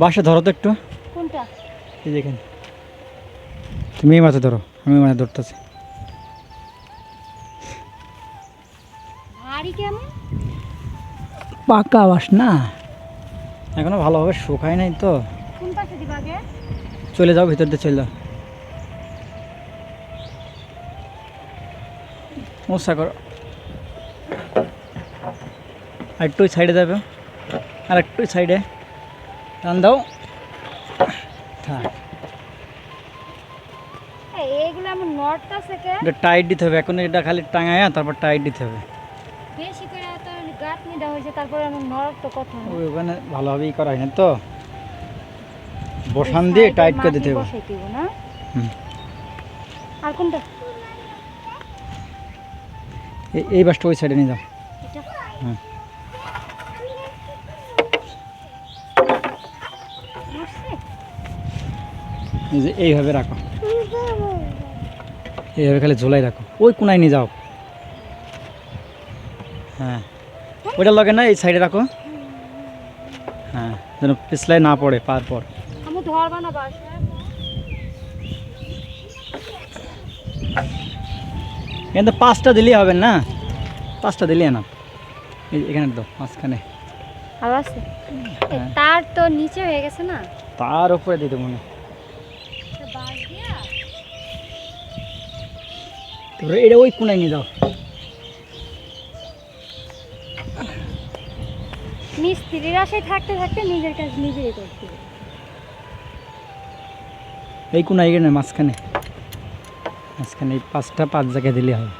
বাসা ধরো তো একটু। কোনটা? এই দেখেন তুমি এই মাছে ধরো আমি মানে ধরতেছি। ভারী পাকা বাস না। এখনও ভালোভাবে শুকায় নাই তো। কোন পাশে দিবাগে চলে যাও ভিতর দিয়ে চলে যাও। মশা করো। আর একটু সাইডে যাবে। আর একটু সাইডে টান দাও। থাক। এই এইগুলো আমার এটা টাইট দিতে হবে এখন এটা খালি টাঙায় তারপর টাইট দিতে হবে। বেশি করে হয়েছে তারপরে আমার তো ওই ওখানে ভালোভাবেই করা হয় না তো? বসান দিয়ে টাইট করে দিতে হবে। না। আর কোনটা? এই- বাসটা ওই সাইডে নিয়ে যাও। এটা? এই যে এইভাবে রাখো। এইভাবে খালি ঝোলাই রাখো। ওই কোনায় নিয়ে যাও। হ্যাঁ। ওইটা লগে না এই সাইডে রাখো। হ্যাঁ যেন পিছলায় না পড়ে পার পর। আমি ধরবা না বাসা কিন্তু পাঁচটা দিলেই হবে না? পাঁচটা দিলেই না। এই এখানে তো মাঝখানে। হ্যাঁ। তার তো নিচে হয়ে গেছে না? তার উপরে দিতে মনে বাস তারপরে এটা ওই কোনায় নিয়ে যাও। মিস্ত্রির আশায় থাকতে থাকতে নিজের কাজ নিজেই করতে এই কোনায় এখানে মাঝখানে। মাঝখানে এই পাঁচটা পাঁচ জায়গায় দিলে হবে।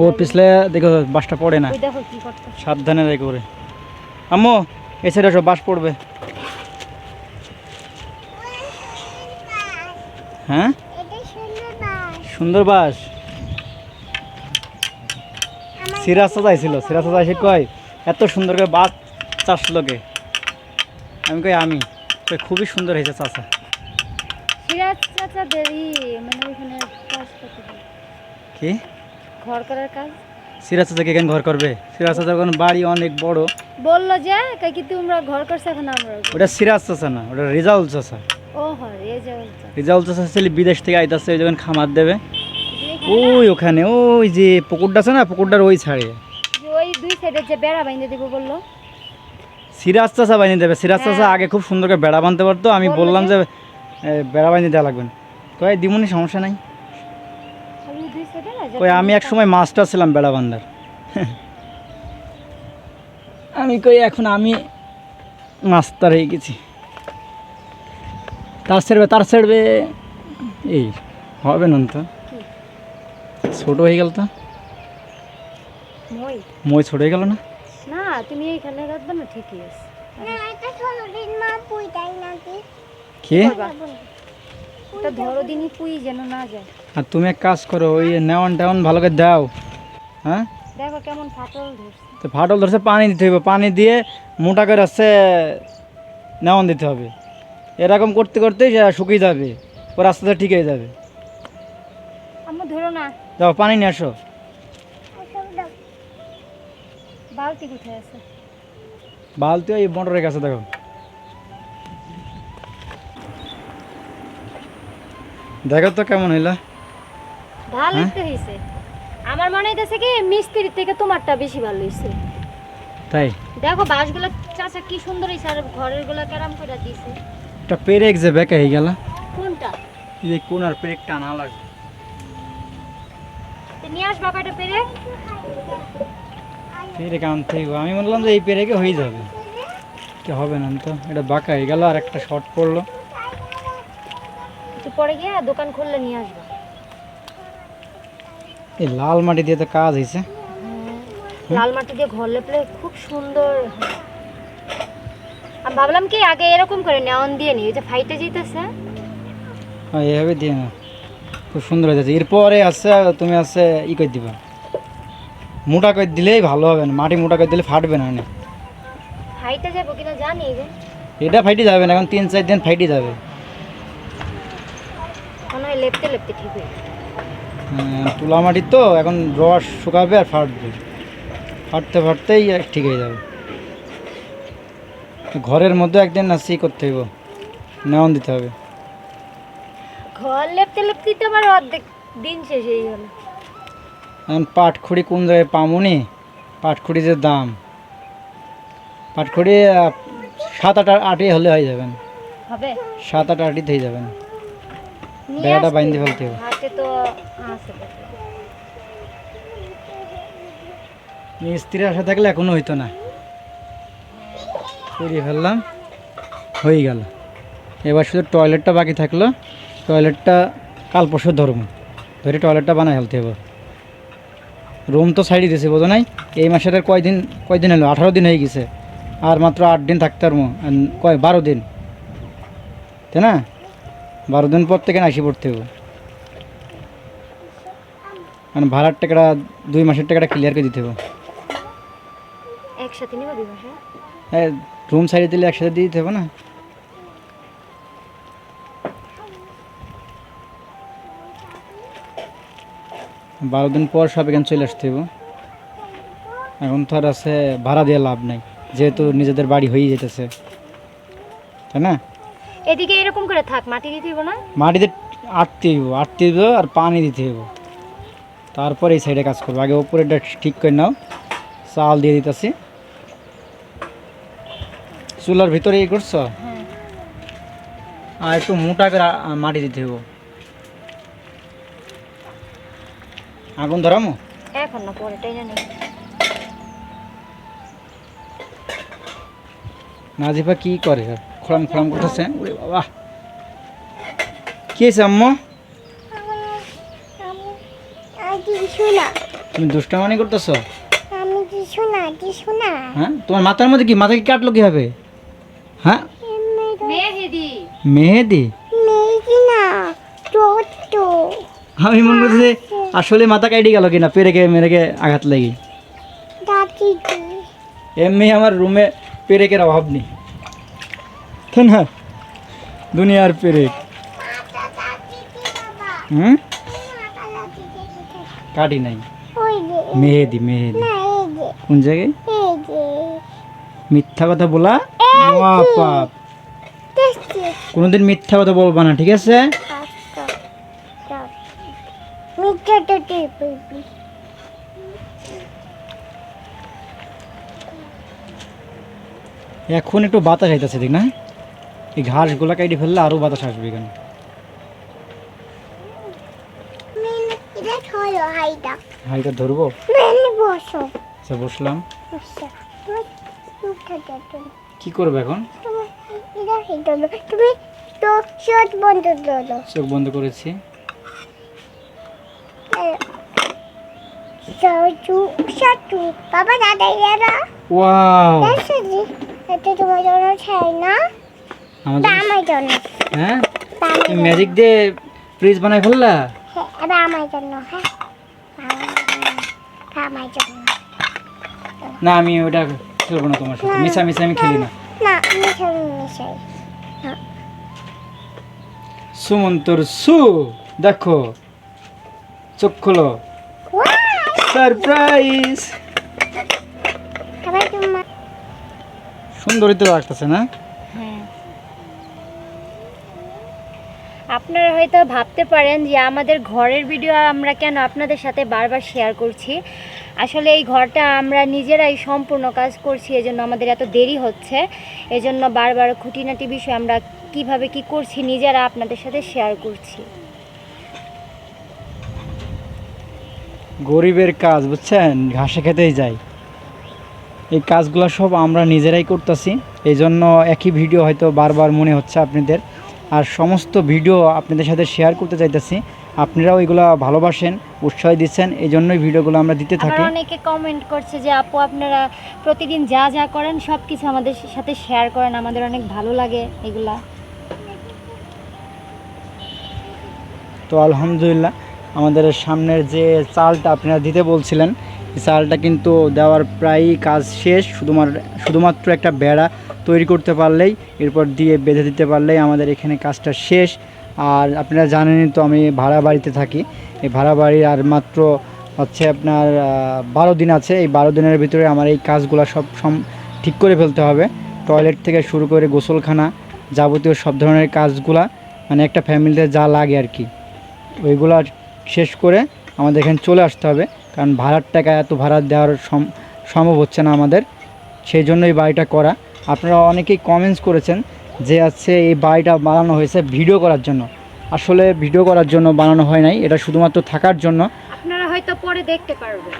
ও পিছলে দেখো বাসটা পড়ে না। দেখো সাবধানে রেখে করে আম্মু এই সাইডে সব বাস পড়বে। হ্যাঁ? সুন্দর বাস। সিরাজ চাইছিল সিরাজ চাইছে কয় এত সুন্দর করে বাস চাষ লোকে। আমি কই আমি। কই খুবই সুন্দর হয়েছে চাষা সিরাজ চাচা দেরি মানে ওইখানে কাজ করতে কি? ঘর করার কাজ? সিরাজ চাচাকে কেন ঘর করবে? সিরাজ চাচার কোনো বাড়ি অনেক বড়। বলল যে কাই কি তোমরা ঘর করছ এখন আমরা ওটা সিরাজ চাচা না ওটা রেজাউল চাচা। এই। রেজাউল ছেলে বিদেশ থেকে আইতাছে ওই যখন খামার দেবে। ওই ওখানে ওই যে পুকুরটা আছে না পুকুরটার ওই ছাড়ে। ওই দুই সাইডে যে বেড়া বাইন্ধে দিব বলল। সিরাজ চাষা বানিয়ে দেবে। সিরাজ চাষা হ্যাঁ। আগে খুব সুন্দর করে বেড়া বানতে পারতো। আমি বললাম যে? বেড়া বানিয়ে দেওয়া লাগবে না। কয় দিমুনি সমস্যা নাই। কই আমি এক সময় মাস্টার ছিলাম বেড়া বান্ধার। আমি কই এখন আমি মাস্টার হয়ে গেছি। তার ছেড়বে তার ছেড়বে। এই হবে না তো। ছোট হয়ে গেল তো। মই? মই ছোট হয়ে গেল না? না তুমি এইখানে রাখবে না ঠিকই আছে। কি? করবা? ওটা ধরো দিনই পুই যেন না যায়। আর তুমি এক কাজ করো ওই নেওয়ান টেওয়ান ভালো করে দাও। হ্যাঁ? দেখো কেমন ফাটল ধরছে। তো ফাটল ধরছে পানি দিতে হবে পানি দিয়ে মোটা করে হচ্ছে নেওয়ান দিতে হবে। এরকম করতে করতে শুকিয়ে যাবে ও রাস্তাটা ঠিক হয়ে যাবে। আমার ধরো না। যাও পানি নিয়ে আসো। বালতি কোথায় আছে? বালতি ওই মোটরের কাছে দেখো। দেখো তো কেমন হইলা। ভালো হ্যাঁ? তো হয়েছে আমার মনে হইতেছে কি মিস্ত্রির থেকে তোমারটা বেশি ভালো হয়েছে তাই? দেখো বাঁশগুলো চাচা কি সুন্দর হয়েছে আর ঘরেরগুলো কেরাম করে দিয়েছে একটা পেরেক যে বেঁকে হয়ে গেল। কোনটা? এই কোন আর পেরেক টানা লাগবে। নিয়ে আসবা কয়টা পেরে পেরেক আনতে আমি বললাম যে এই পেরেকে হয়ে যাবে। কি হবে না তো এটা বাঁকা হয়ে গেল আর একটা শর্ট পড়ল। একটু পরে গিয়ে দোকান খুললে নিয়ে আসবা। এই লাল মাটি দিয়ে তো কাজ হয়েছে লাল মাটি দিয়ে ঘর লেপলে খুব সুন্দর। আমি ভাবলাম কি আগে এরকম করে নেওয়ান দিয়ে নি ওই যে ফাইটে যেতেছে হ্যাঁ এভাবে দিয়ে না খুব সুন্দর হয়ে যাচ্ছে। এরপরে আছে তুমি আছে ই করে দিবা। মোটা করে দিলেই ভালো হবে না মাটি মোটা করে দিলে ফাটবে না অনেক। ফাইটে যাব কিনা জানি রে। এটা ফাইটে যাবে না এখন তিন চার দিন ফাইটে যাবে। মনে হয় লেপতে লেপতে ঠিক হয়ে হ্যাঁ, তুলা মাটি তো এখন রস শুকাবে আর ফাটবে। ফাটতে ফাটতেই ঠিক হয়ে যাবে। ঘরের মধ্যে একদিন নাচি করতে হইব। নেওয়ান দিতে হবে। ঘর লেপতে লেপতে তো আমার অর্ধেক দিন শেষ হয়ে গেল। এখন পাটখড়ি কোন জায়গায় পামুনি? পাটখড়ি যে দাম। পাটখড়ি সাত আট আটই হলে হয়ে যাবেন। হবে? সাত আট আটই হয়ে যাবেন। বেড়াটা হবে। ফেলতে হবে। হাতে তো আছে। মিস্ত্রি আসা থাকলে এখনও হইতো না। করিয়ে ফেললাম। হয়ে গেল। এবার শুধু টয়লেটটা বাকি থাকল। টয়লেটটা কাল পরশু ধরবো ধরে টয়লেটটা বানাই ফেলতে হবে। রুম তো সাইডে দিয়েছে বোঝো নাই এই মাসের কয়দিন কয়দিন হলো? আঠারো দিন হয়ে গেছে। আর মাত্র আট দিন থাকতে পারব। কয় বারো দিন। তাই না? বারো দিন পর থেকে আসি পড়তে হবে। মানে ভাড়ার টাকাটা দুই মাসের টাকাটা ক্লিয়ার করে দিতে হবে। একসাথে হ্যাঁ রুম সাইডে দিলে একসাথে দিয়ে দিতে হবে না? বারো দিন পর সব এখানে চলে আসতে হবে এখন তো আর আছে ভাড়া দিয়ে লাভ নাই যেহেতু নিজেদের বাড়ি হয়ে যেতেছে। তাই না? এদিকে এরকম করে থাক মাটি দিতে হইব না? মাটিতে আটতে হইব আটতে হইব আর পানি দিতে হইব। তারপর এই সাইডে কাজ করব। আগে উপরেরটা ঠিক করে নাও। চাল দিয়ে দিতেছি। চুলার ভিতরে এই করছ? হ্যাঁ। আর একটু মোটা করে মাটি দিতে হইব। আগুন ধরামো? এখন না পরেটাই জানি নাজিফা কি করে? খড়াম খড়াম করতেছে। ওরে বাবা। কি হয়েছে আম্মু? তুমি দুষ্টামানি করতেছো? আমি কি শোনা কি শোনা হ্যাঁ? তোমার মাথার মধ্যে কি মাথা কি কাটলো কীভাবে? হ্যাঁ? মেহেদি। মেহেদি? না আমি মনে করছি যে আসলে মাথা কাইটে গেল কিনা পেরেকে মেরেকে আঘাত লাগি। এমনি আমার রুমে পেরেকের অভাব নেই। তাই না দুনিয়ার পেরেক। হুম? কাটি নাই। মেহেদি মেহেদি। কোন জায়গায়? মিথ্যা কথা বলা কোনোদিন মিথ্যা কথা বলবা না ঠিক আছে? আচ্ছা। এখন একটু বাতাস আইতেছে দেখ না? এই ঘাস ঘাসগুলা কাইটে ফেললে আরও বাতাস আসবে এখানে। হাইটা। ধরবো? বসো। আচ্ছা বসলাম। কি করবে এখন? তুমি তো শর্ট বন্ধ করো চোখ বন্ধ করেছি। সাচু সাচু বাবা দাদা এরা। ওয়াও। দেখছি এটা তোমার জন্য ছাই না? আমাদের এটা আমার জন্য। হ্যাঁ? ম্যাজিক দিয়ে ফ্রিজ বানাই ফেললা? হ্যাঁ এবার আমার জন্য হ্যাঁ। আমার জন্য। না আমি ওটা খেলব না তোমার সাথে? মিশা মিশা আমি খেলি না। না মিশাই। মিশাই সুমন্তর সু দেখো চোখ খোলো। সারপ্রাইজ সুন্দরই তো লাগতেছে না? হ্যাঁ। আপনারা হয়তো ভাবতে পারেন যে আমাদের ঘরের ভিডিও আমরা কেন আপনাদের সাথে বারবার শেয়ার করছি। আসলে এই ঘরটা আমরা নিজেরাই সম্পূর্ণ কাজ করছি, এজন্য আমাদের এত দেরি হচ্ছে। এজন্য বারবার খুঁটিনাটি বিষয় আমরা কীভাবে কি করছি নিজেরা আপনাদের সাথে শেয়ার করছি। গরিবের কাজ, বুঝছেন? ঘাসে খেতেই যাই। এই কাজগুলো সব আমরা নিজেরাই করতেছি। এই জন্য একই ভিডিও হয়তো বারবার মনে হচ্ছে আপনাদের। আর সমস্ত ভিডিও আপনাদের সাথে শেয়ার করতে চাইতেছি। আপনারাও এগুলো ভালোবাসেন উৎসাহ দিচ্ছেন এই জন্যই ভিডিওগুলো আমরা দিতে থাকি। অনেকে কমেন্ট করছে যে আপু আপনারা প্রতিদিন যা যা করেন সব কিছু আমাদের সাথে শেয়ার করেন আমাদের অনেক ভালো লাগে এগুলা। তো আলহামদুলিল্লাহ আমাদের সামনের যে চালটা আপনারা দিতে বলছিলেন চালটা কিন্তু দেওয়ার প্রায় কাজ শেষ শুধুমাত্র শুধুমাত্র একটা বেড়া তৈরি করতে পারলেই এরপর দিয়ে বেঁধে দিতে পারলেই আমাদের এখানে কাজটা শেষ। আর আপনারা জানেনই তো আমি ভাড়া বাড়িতে থাকি। এই ভাড়া বাড়ি আর মাত্র হচ্ছে আপনার বারো দিন আছে। এই বারো দিনের ভিতরে আমার এই কাজগুলো সব সম, ঠিক করে ফেলতে হবে। টয়লেট থেকে শুরু করে গোসলখানা যাবতীয় সব ধরনের কাজগুলা মানে একটা ফ্যামিলিতে যা লাগে আর কি। ওইগুলা শেষ করে আমাদের এখানে চলে আসতে হবে। কারণ ভাড়ার টাকা এত ভাড়া দেওয়ার সম- সম্ভব হচ্ছে না আমাদের। সেই জন্য এই বাড়িটা করা। আপনারা অনেকেই কমেন্টস করেছেন যে আছে এই বাড়িটা বানানো হয়েছে ভিডিও করার জন্য। আসলে ভিডিও করার জন্য বানানো হয় নাই এটা শুধুমাত্র থাকার জন্য। আপনারা হয়তো পরে দেখতে পারবেন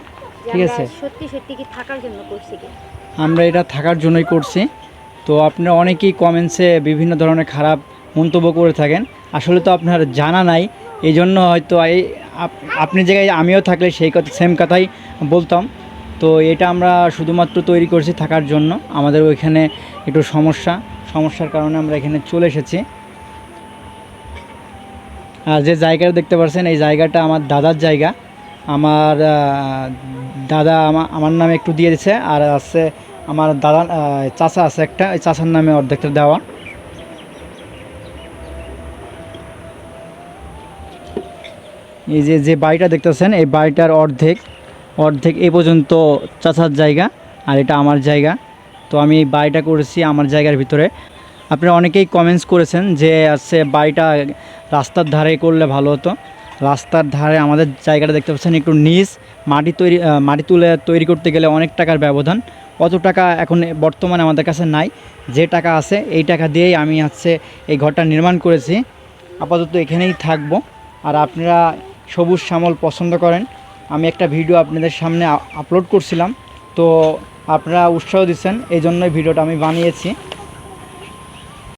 ঠিক আছে। সত্যি সত্যি কি থাকার জন্য করছি কি? আমরা এটা থাকার জন্যই করছি। তো আপনারা অনেকেই কমেন্টসে বিভিন্ন ধরনের খারাপ মন্তব্য করে থাকেন। আসলে তো আপনার জানা নাই এই জন্য হয়তো এই আপ- আপনি জায়গায় আমিও থাকলে সেই কথা সেম কথাই বলতাম। তো এটা আমরা শুধুমাত্র তৈরি করছি থাকার জন্য। আমাদের ওইখানে একটু সমস্যা। সমস্যার কারণে আমরা এখানে চলে এসেছি। আর যে জায়গাটা দেখতে পাচ্ছেন এই জায়গাটা আমার দাদার জায়গা। আমার দাদা আমা- আমার নামে একটু দিয়ে দিছে, আর আছে আমার দাদা চাচা আছে একটা ওই চাচার নামে অর্ধেকটা দেওয়া। এই যে যে বাড়িটা দেখতেছেন এই বাড়িটার অর্ধেক অর্ধেক এ পর্যন্ত চাচার জায়গা, আর এটা আমার জায়গা। তো আমি বাড়িটা করেছি আমার জায়গার ভিতরে। আপনারা অনেকেই কমেন্টস করেছেন যে আছে বাড়িটা রাস্তার ধারে করলে ভালো হতো। রাস্তার ধারে আমাদের জায়গাটা দেখতে পাচ্ছেন একটু নিচ, মাটি তৈরি মাটি তুলে তৈরি করতে গেলে অনেক টাকার ব্যবধান। অত টাকা এখন বর্তমানে আমাদের কাছে নাই। যে টাকা আছে এই টাকা দিয়েই আমি হচ্ছে এই ঘরটা নির্মাণ করেছি। আপাতত এখানেই থাকব। আর আপনারা সবুজ শ্যামল পছন্দ করেন। আমি একটা ভিডিও আপনাদের সামনে আপলোড করছিলাম। তো আপনারা উৎসাহ দিচ্ছেন এই জন্যই ভিডিওটা আমি বানিয়েছি।